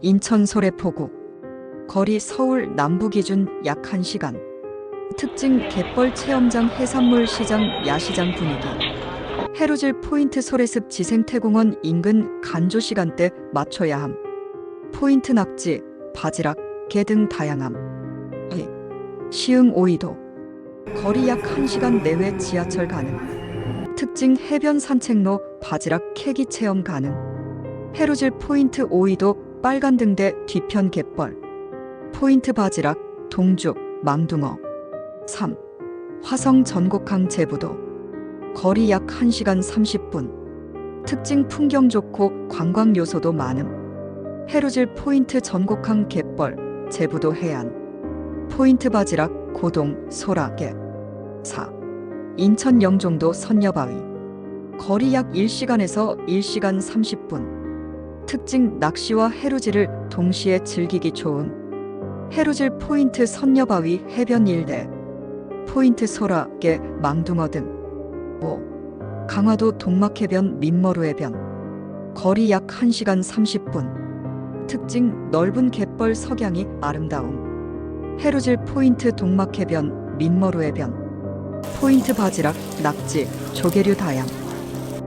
인천 소래포구 거리 서울 남부 기준 약 1시간. 특징 갯벌 체험장 해산물 시장 야시장 분위기. 해루질 포인트 소래습 지생태공원 인근 간조 시간대 맞춰야 함. 포인트 낙지 바지락 게등 다양함. 이, 시흥 오이도. 거리 약 1시간 내외 지하철 가능. 특징 해변 산책로 바지락 캐기 체험 가능. 해루질 포인트 오이도 빨간 등대 뒤편 갯벌. 포인트 바지락 동죽 망둥어. 3. 화성 전곡항 제부도. 거리 약 1시간 30분. 특징 풍경 좋고 관광 요소도 많음. 해루질 포인트 전곡항 갯벌 제부도 해안. 포인트 바지락 고동 소라게 4. 인천 영종도 선녀바위. 거리 약 1시간에서 1시간 30분 특징 낚시와 해루질을 동시에 즐기기 좋은. 해루질 포인트 선녀바위 해변 일대. 포인트 소라게 망둥어 등. 5. 강화도 동막해변 민머루해변. 거리 약 1시간 30분. 특징 넓은 갯벌 석양이 아름다움. 해루질 포인트 동막해변 민머루해변. 포인트 바지락 낙지 조개류 다양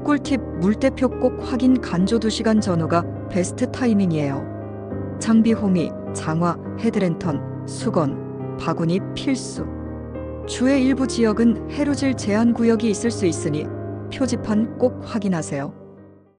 꿀팁 물대표 꼭 확인 간조 2시간 전후가 베스트 타이밍이에요 장비 호미 장화 헤드랜턴 수건 바구니 필수 주의 일부 지역은 해루질 제한 구역이 있을 수 있으니 표지판 꼭 확인하세요.